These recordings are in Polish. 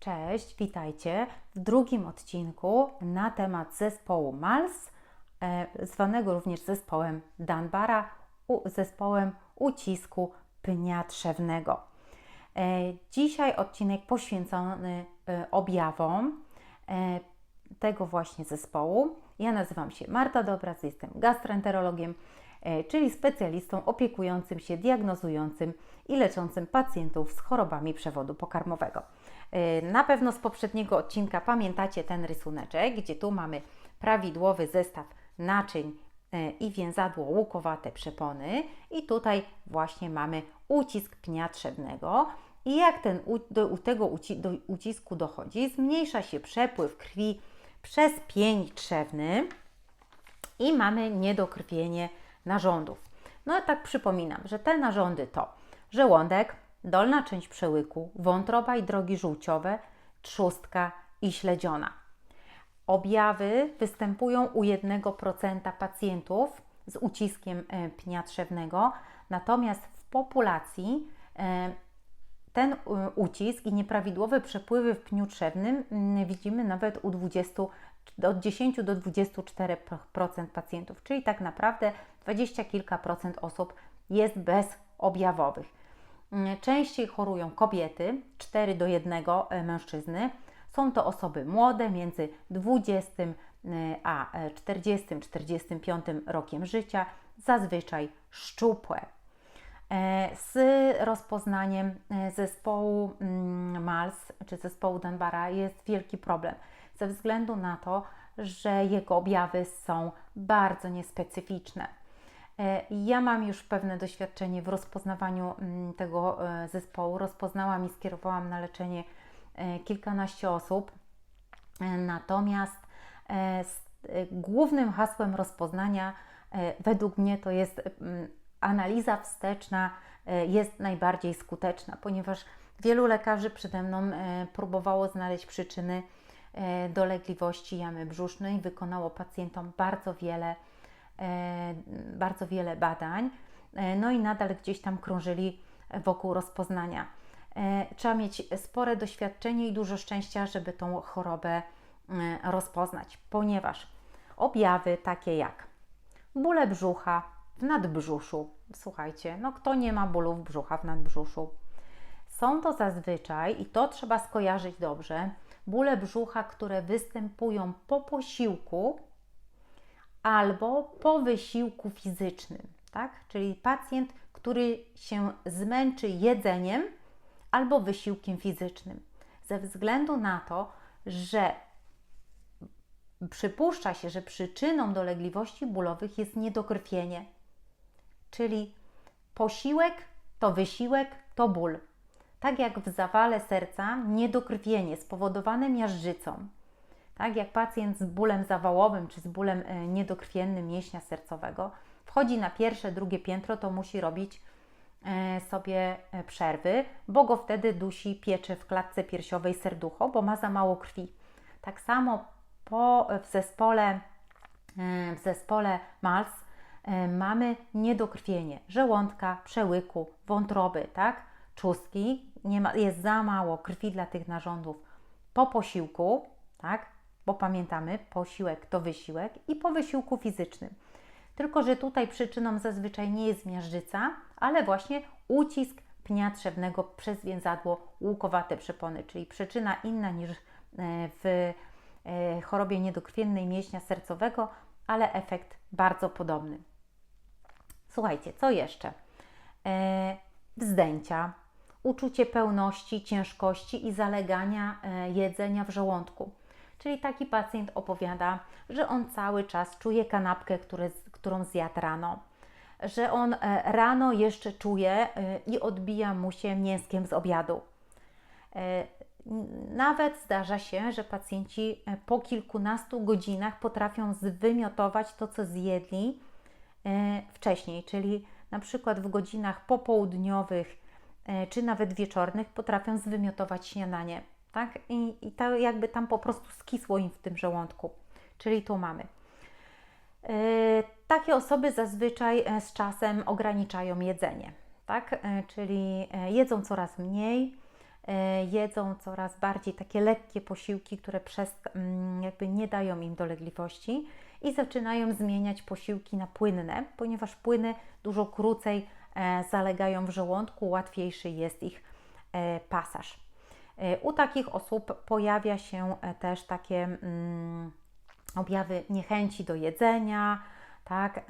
Cześć, witajcie w drugim odcinku na temat zespołu MALS, e, zwanego również zespołem Danbara, zespołem ucisku pnia trzewnego. E, dzisiaj odcinek poświęcony e, objawom tego właśnie zespołu. Ja nazywam się Marta Dobraz, jestem gastroenterologiem, czyli specjalistą opiekującym się, diagnozującym i leczącym pacjentów z chorobami przewodu pokarmowego. E, Na pewno z poprzedniego odcinka pamiętacie ten rysuneczek, gdzie tu mamy prawidłowy zestaw naczyń e, i więzadło łukowate przepony i tutaj właśnie mamy ucisk pnia trzewnego. I jak ten, do tego do ucisku dochodzi, zmniejsza się przepływ krwi przez pień trzewny i mamy niedokrwienie narządów. No i tak przypominam, że te narządy to żołądek, dolna część przełyku, wątroba i drogi żółciowe, trzustka i śledziona. Objawy występują u 1% pacjentów z uciskiem e, pnia trzewnego, natomiast w populacji e, ten e, ucisk i nieprawidłowe przepływy w pniu trzewnym mm, widzimy nawet u 20, od 10 do 24% pacjentów, czyli tak naprawdę 20 kilka procent osób jest bezobjawowych. Mm, Częściej chorują kobiety, 4 do 1 mężczyzny. Są to osoby młode, między 20 e, a 40-45 rokiem życia, zazwyczaj szczupłe. E, Z rozpoznaniem e, zespołu mm, MALS czy zespołu Danbara jest wielki problem, ze względu na to, że jego objawy są bardzo niespecyficzne. E, Ja mam już pewne doświadczenie w rozpoznawaniu mm, tego e, zespołu. Rozpoznałam i skierowałam na leczenie e, kilkanaście osób. Natomiast głównym hasłem rozpoznania według mnie to jest analiza wsteczna jest najbardziej skuteczna, ponieważ wielu lekarzy przede mną próbowało znaleźć przyczyny dolegliwości jamy brzusznej, wykonało pacjentom bardzo wiele, e, bardzo wiele badań, e, no i nadal gdzieś tam krążyli wokół rozpoznania. E, Trzeba mieć spore doświadczenie i dużo szczęścia, żeby tą chorobę e, rozpoznać, ponieważ objawy takie jak bóle brzucha w nadbrzuszu, słuchajcie, no kto nie ma bólów brzucha w nadbrzuszu? Są to zazwyczaj, i to trzeba skojarzyć dobrze, bóle brzucha, które występują po posiłku albo po wysiłku fizycznym, tak? Czyli pacjent, który się zmęczy jedzeniem albo wysiłkiem fizycznym. Ze względu na to, że przypuszcza się, że przyczyną dolegliwości bólowych jest niedokrwienie, czyli posiłek to wysiłek to ból. Tak jak w zawale serca niedokrwienie spowodowane miażdżycą, tak jak pacjent z bólem zawałowym czy z bólem e, niedokrwiennym mięśnia sercowego wchodzi na pierwsze, drugie piętro, to musi robić e, sobie e, przerwy, bo go wtedy dusi piecze w klatce piersiowej serducho, bo ma za mało krwi. Tak samo po, w zespole, w zespole MALS mamy niedokrwienie żołądka, przełyku, wątroby, tak? Czustki, nie ma, jest za mało krwi dla tych narządów po posiłku, tak? Bo pamiętamy, posiłek to wysiłek i po wysiłku fizycznym. Tylko, że tutaj przyczyną zazwyczaj nie jest miażdżyca, ale właśnie ucisk pnia trzewnego przez więzadło łukowate przepony, czyli przyczyna inna niż e, w e, chorobie niedokrwiennej mięśnia sercowego, ale efekt bardzo podobny. Słuchajcie, co jeszcze? E, wzdęcia, uczucie pełności, ciężkości i zalegania e, jedzenia w żołądku. Czyli taki pacjent opowiada, że on cały czas czuje kanapkę, które, którą zjadł rano, że on e, rano jeszcze czuje e, i odbija mu się mięskiem z obiadu. Nawet zdarza się, że pacjenci po kilkunastu godzinach potrafią zwymiotować to, co zjedli wcześniej, czyli na przykład w godzinach popołudniowych czy nawet wieczornych potrafią zwymiotować śniadanie, tak? I, i to jakby tam po prostu skisło im w tym żołądku. Czyli tu mamy. E, Takie osoby zazwyczaj e, z czasem ograniczają jedzenie, tak? E, Czyli e, jedzą coraz mniej, e, jedzą coraz bardziej takie lekkie posiłki, które przez, mm, jakby nie dają im dolegliwości i zaczynają zmieniać posiłki na płynne, ponieważ płyny dużo krócej e, zalegają w żołądku, łatwiejszy jest ich e, pasaż. U takich osób pojawia się też takie mm, objawy niechęci do jedzenia, tak?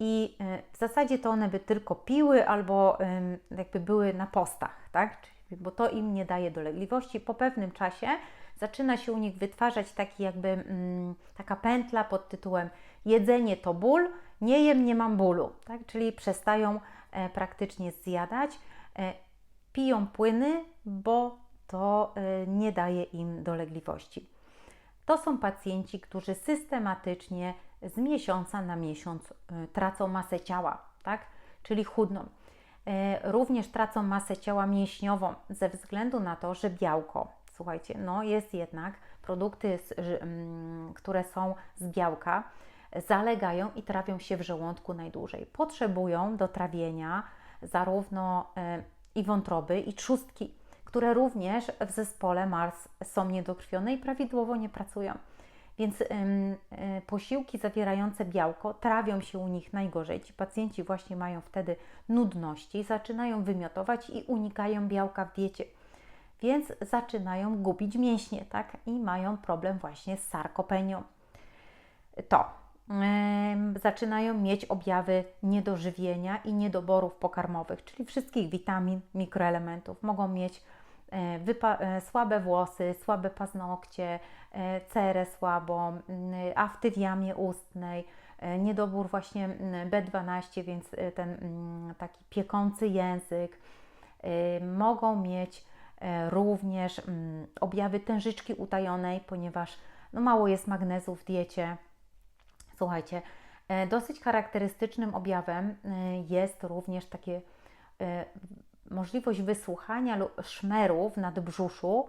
I w zasadzie to one by tylko piły albo jakby były na postach, tak? Bo to im nie daje dolegliwości. Po pewnym czasie zaczyna się u nich wytwarzać taki jakby mm, taka pętla pod tytułem jedzenie to ból, nie jem, nie mam bólu, tak? Czyli przestają e, praktycznie zjadać, e, piją płyny, bo to e, nie daje im dolegliwości. To są pacjenci, którzy systematycznie z miesiąca na miesiąc tracą masę ciała, tak? czyli chudną. Również tracą masę ciała mięśniową ze względu na to, że białko, słuchajcie, no jest jednak produkty, które są z białka, zalegają i trawią się w żołądku najdłużej. Potrzebują do trawienia zarówno y, i wątroby, i trzustki, które również w zespole Mars są niedokrwione i prawidłowo nie pracują. Więc y, posiłki zawierające białko trawią się u nich najgorzej. Ci pacjenci właśnie mają wtedy nudności, zaczynają wymiotować i unikają białka w diecie. Więc zaczynają gubić mięśnie, tak? I mają problem właśnie z sarkopenią. To zaczynają mieć objawy niedożywienia i niedoborów pokarmowych, czyli wszystkich witamin, mikroelementów. Mogą mieć e, e, słabe włosy, słabe paznokcie, E, cerę słabą, afty w jamie ustnej, niedobór właśnie B12, więc ten taki piekący język. Mogą mieć również objawy tężyczki utajonej, ponieważ no mało jest magnezu w diecie. Słuchajcie, dosyć charakterystycznym objawem jest również takie możliwość wysłuchania szmerów nad brzuszu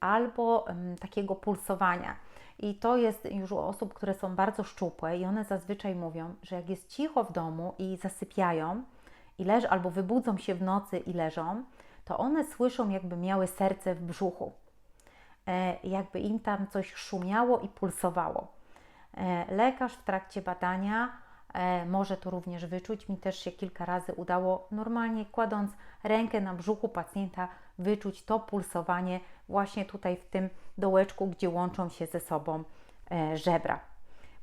albo takiego pulsowania. I to jest już u osób, które są bardzo szczupłe i one zazwyczaj mówią, że jak jest cicho w domu i zasypiają i leż, albo wybudzą się w nocy i leżą, to one słyszą, jakby miały serce w brzuchu. E, jakby im tam coś szumiało i pulsowało. E, lekarz w trakcie badania e, może to również wyczuć. Mi też się kilka razy udało normalnie kładąc rękę na brzuchu pacjenta wyczuć to pulsowanie właśnie tutaj w tym dołeczku, gdzie łączą się ze sobą e, żebra.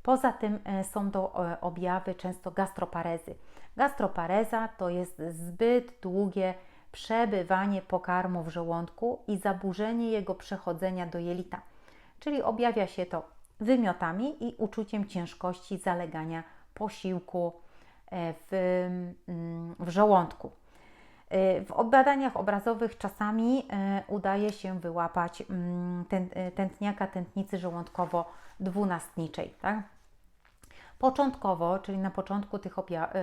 Poza tym są to objawy często gastroparezy. Gastropareza to jest zbyt długie przebywanie pokarmu w żołądku i zaburzenie jego przechodzenia do jelita. Czyli objawia się to wymiotami i uczuciem ciężkości zalegania posiłku w, mm, w żołądku. Y, w badaniach obrazowych czasami y, udaje się wyłapać mm, tętniaka tętnicy żołądkowo-dwunastniczej. Tak? Początkowo, czyli na początku tych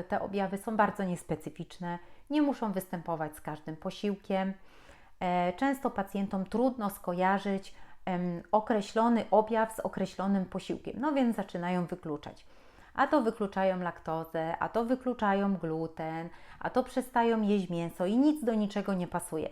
te objawy są bardzo niespecyficzne, nie muszą występować z każdym posiłkiem. E, często pacjentom trudno skojarzyć określony objaw z określonym posiłkiem, no więc zaczynają wykluczać a to wykluczają laktozę, a to wykluczają gluten, a to przestają jeść mięso i nic do niczego nie pasuje.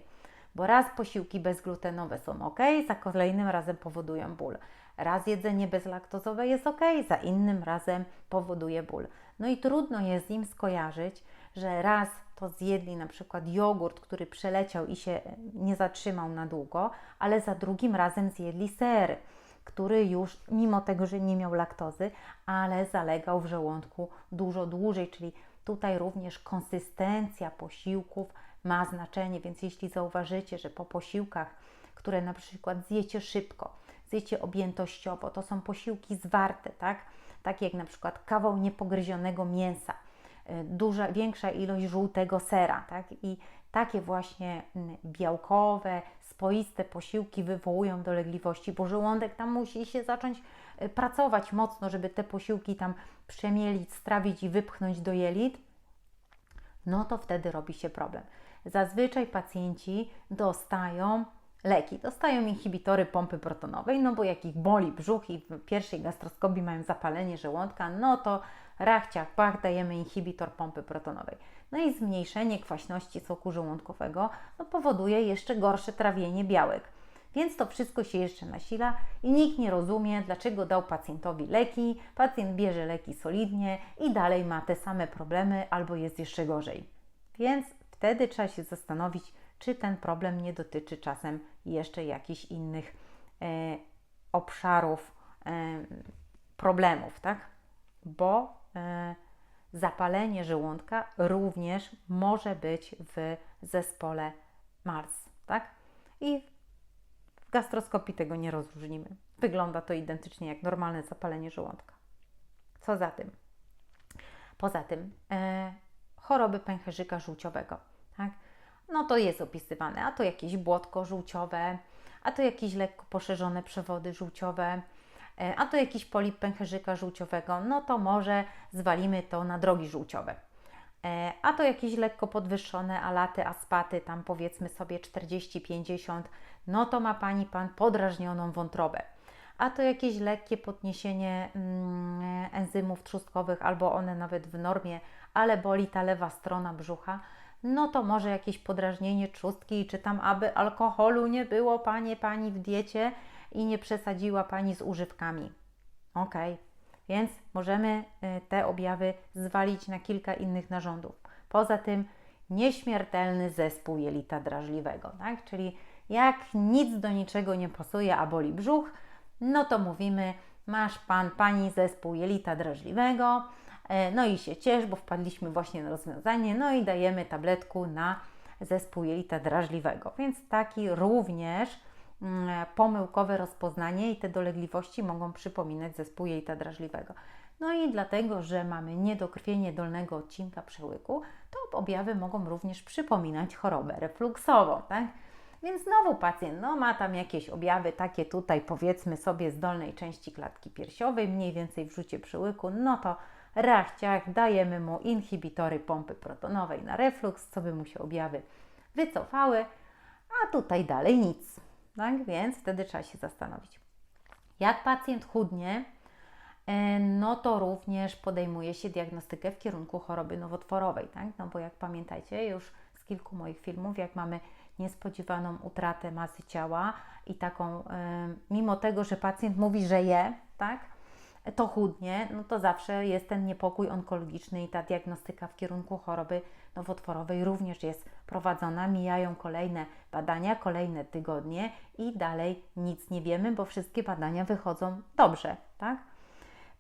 Bo raz posiłki bezglutenowe są ok, za kolejnym razem powodują ból. Raz jedzenie bezlaktozowe jest ok, za innym razem powoduje ból. No i trudno jest im skojarzyć, że raz to zjedli na przykład jogurt, który przeleciał i się nie zatrzymał na długo, ale za drugim razem zjedli ser który już mimo tego, że nie miał laktozy, ale zalegał w żołądku dużo dłużej, czyli tutaj również konsystencja posiłków ma znaczenie, więc jeśli zauważycie, że po posiłkach, które na przykład zjecie szybko, zjecie objętościowo, to są posiłki zwarte, tak? Takie jak na przykład kawał niepogryzionego mięsa, duża, większa ilość żółtego sera, tak? I takie właśnie mm, białkowe, spoiste posiłki wywołują dolegliwości, bo żołądek tam musi się zacząć e, pracować mocno, żeby te posiłki tam przemielić, strawić i wypchnąć do jelit, no to wtedy robi się problem. Zazwyczaj pacjenci dostają leki, dostają inhibitory pompy protonowej, no bo jak ich boli brzuch i w pierwszej gastroskopii mają zapalenie żołądka, no to rachciach, bach, dajemy inhibitor pompy protonowej. No i zmniejszenie kwaśności soku żołądkowego no, powoduje jeszcze gorsze trawienie białek. Więc to wszystko się jeszcze nasila i nikt nie rozumie, dlaczego dał pacjentowi leki. Pacjent bierze leki solidnie i dalej ma te same problemy albo jest jeszcze gorzej. Więc wtedy trzeba się zastanowić, czy ten problem nie dotyczy czasem jeszcze jakichś innych e, obszarów e, problemów, tak? Bo zapalenie żołądka również może być w zespole MARS, tak? I w gastroskopii tego nie rozróżnimy. Wygląda to identycznie jak normalne zapalenie żołądka. Co za tym? Poza tym e, choroby pęcherzyka żółciowego, tak? No to jest opisywane, a to jakieś błotko żółciowe, a to jakieś lekko poszerzone przewody żółciowe, e, a to jakiś polip pęcherzyka żółciowego, no to może zwalimy to na drogi żółciowe. E, a to jakieś lekko podwyższone alaty, aspaty, tam powiedzmy sobie 40-50, no to ma Pani Pan podrażnioną wątrobę. A to jakieś lekkie podniesienie mm, enzymów trzustkowych, albo one nawet w normie, ale boli ta lewa strona brzucha, no to może jakieś podrażnienie trzustki, czy tam aby alkoholu nie było Panie, Pani w diecie i nie przesadziła Pani z używkami. Ok, więc możemy y, te objawy zwalić na kilka innych narządów. Poza tym nieśmiertelny zespół jelita drażliwego, tak? Czyli jak nic do niczego nie pasuje, a boli brzuch, no to mówimy, masz Pan, Pani zespół jelita drażliwego, E, no i się ciesz, bo wpadliśmy właśnie na rozwiązanie, no i dajemy tabletku na zespół jelita drażliwego. Więc taki również pomyłkowe rozpoznanie i te dolegliwości mogą przypominać zespół jelita drażliwego. No i dlatego, że mamy niedokrwienie dolnego odcinka przełyku, to objawy mogą również przypominać chorobę refluksową, tak? Więc znowu pacjent no, ma tam jakieś objawy takie tutaj powiedzmy sobie z dolnej części klatki piersiowej, mniej więcej w rzucie przełyku, no to rachciach dajemy mu inhibitory pompy protonowej na refluks, co by mu się objawy wycofały, a tutaj dalej nic. Tak? Więc wtedy trzeba się zastanowić. Jak pacjent chudnie, e, no to również podejmuje się diagnostykę w kierunku choroby nowotworowej, tak? No bo jak pamiętajcie już z kilku moich filmów, jak mamy niespodziewaną utratę masy ciała i taką, e, mimo tego, że pacjent mówi, że je, tak? to chudnie, no to zawsze jest ten niepokój onkologiczny i ta diagnostyka w kierunku choroby nowotworowej również jest prowadzona. Mijają kolejne badania, kolejne tygodnie i dalej nic nie wiemy, bo wszystkie badania wychodzą dobrze, tak?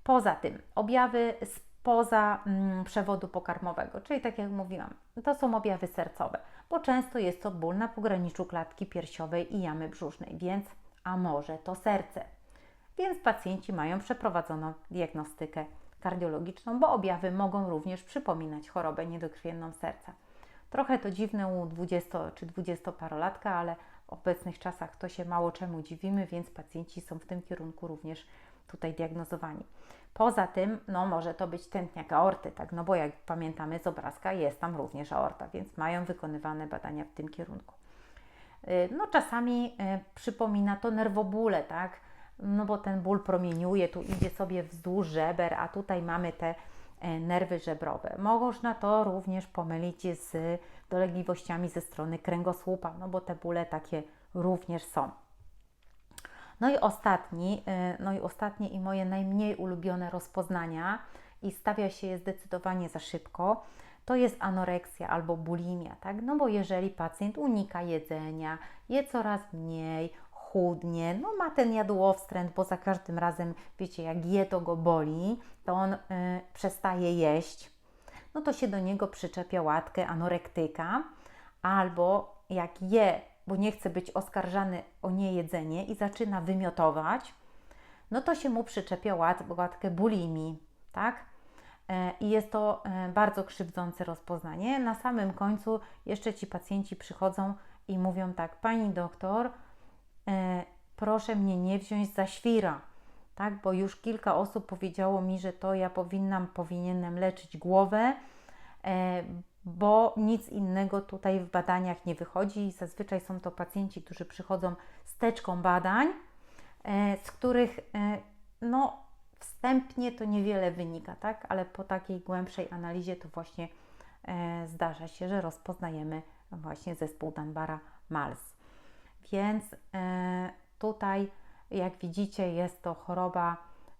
Poza tym, objawy spoza mm, przewodu pokarmowego, czyli tak jak mówiłam, to są objawy sercowe, bo często jest to ból na pograniczu klatki piersiowej i jamy brzusznej, więc a może to serce więc pacjenci mają przeprowadzoną diagnostykę kardiologiczną, bo objawy mogą również przypominać chorobę niedokrwienną serca. Trochę to dziwne u 20 czy 20-parolatka, ale w obecnych czasach to się mało czemu dziwimy, więc pacjenci są w tym kierunku również tutaj diagnozowani. Poza tym, no może to być tętniak aorty, tak, no bo jak pamiętamy z obrazka jest tam również aorta, więc mają wykonywane badania w tym kierunku. Y, no czasami y, przypomina to nerwobóle, tak, no bo ten ból promieniuje, tu idzie sobie wzdłuż żeber, a tutaj mamy te e, nerwy żebrowe. Można to również pomylić z dolegliwościami ze strony kręgosłupa, no bo te bóle takie również są. No i ostatni, e, no i ostatnie i moje najmniej ulubione rozpoznania i stawia się je zdecydowanie za szybko, to jest anoreksja albo bulimia, tak? No bo jeżeli pacjent unika jedzenia, je coraz mniej, chudnie, no ma ten jadłowstręt, bo za każdym razem, wiecie, jak je, to go boli, to on y, przestaje jeść, no to się do niego przyczepia łatkę anorektyka, albo jak je, bo nie chce być oskarżany o niejedzenie i zaczyna wymiotować, no to się mu przyczepia łat, łatkę bulimi, tak? E, I jest to e, bardzo krzywdzące rozpoznanie. Na samym końcu jeszcze ci pacjenci przychodzą i mówią tak, pani doktor, proszę mnie nie wziąć za świra, tak? Bo już kilka osób powiedziało mi, że to ja powinnam, powinienem leczyć głowę, e, bo nic innego tutaj w badaniach nie wychodzi. Zazwyczaj są to pacjenci, którzy przychodzą z teczką badań, e, z których e, no, wstępnie to niewiele wynika, tak? Ale po takiej głębszej analizie to właśnie e, zdarza się, że rozpoznajemy właśnie zespół Danbara-Mals. Więc e, tutaj, jak widzicie, jest to choroba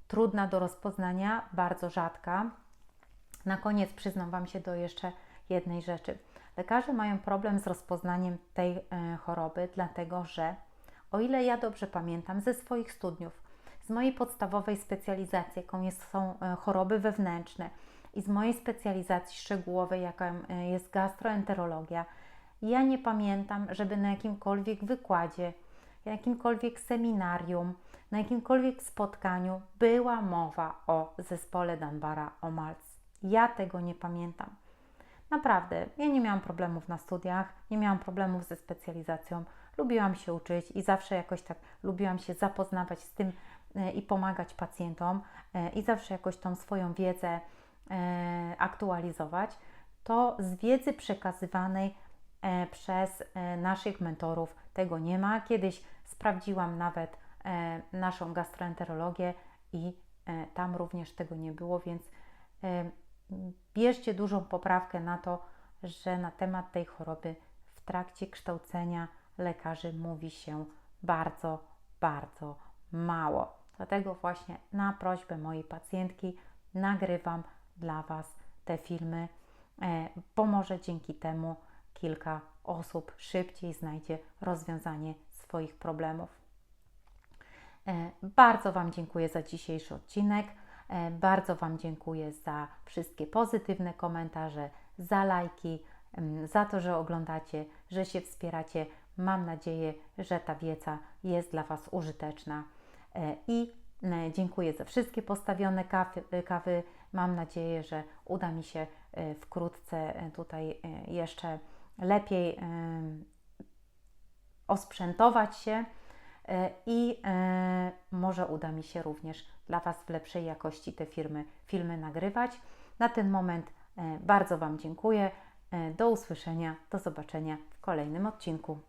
trudna do rozpoznania, bardzo rzadka. Na koniec przyznam Wam się do jeszcze jednej rzeczy. Lekarze mają problem z rozpoznaniem tej e, choroby, dlatego że, o ile ja dobrze pamiętam ze swoich studiów, z mojej podstawowej specjalizacji, jaką jest, są e, choroby wewnętrzne, i z mojej specjalizacji szczegółowej, jaką jest gastroenterologia, ja nie pamiętam, żeby na jakimkolwiek wykładzie, na jakimkolwiek seminarium, na jakimkolwiek spotkaniu była mowa o zespole Danbara Malz. Ja tego nie pamiętam. Naprawdę, ja nie miałam problemów na studiach, nie miałam problemów ze specjalizacją. Lubiłam się uczyć i zawsze jakoś tak lubiłam się zapoznawać z tym e, i pomagać pacjentom e, i zawsze jakoś tą swoją wiedzę e, aktualizować. To z wiedzy przekazywanej przez naszych mentorów tego nie ma. Kiedyś sprawdziłam nawet naszą gastroenterologię i tam również tego nie było, więc bierzcie dużą poprawkę na to, że na temat tej choroby w trakcie kształcenia lekarzy mówi się bardzo, bardzo mało. Dlatego właśnie na prośbę mojej pacjentki nagrywam dla Was te filmy, e, bo może dzięki temu kilka osób szybciej znajdzie rozwiązanie swoich problemów. E, bardzo Wam dziękuję za dzisiejszy odcinek. E, bardzo Wam dziękuję za wszystkie pozytywne komentarze, za lajki, za to, że oglądacie, że się wspieracie. Mam nadzieję, że ta wiedza jest dla Was użyteczna. E, I dziękuję za wszystkie postawione kawy. kawy. Mam nadzieję, że uda mi się wkrótce tutaj jeszcze lepiej osprzętować się i może uda mi się również dla Was w lepszej jakości te firmy, filmy nagrywać. Na ten moment e, bardzo Wam dziękuję. E, do usłyszenia, do zobaczenia w kolejnym odcinku.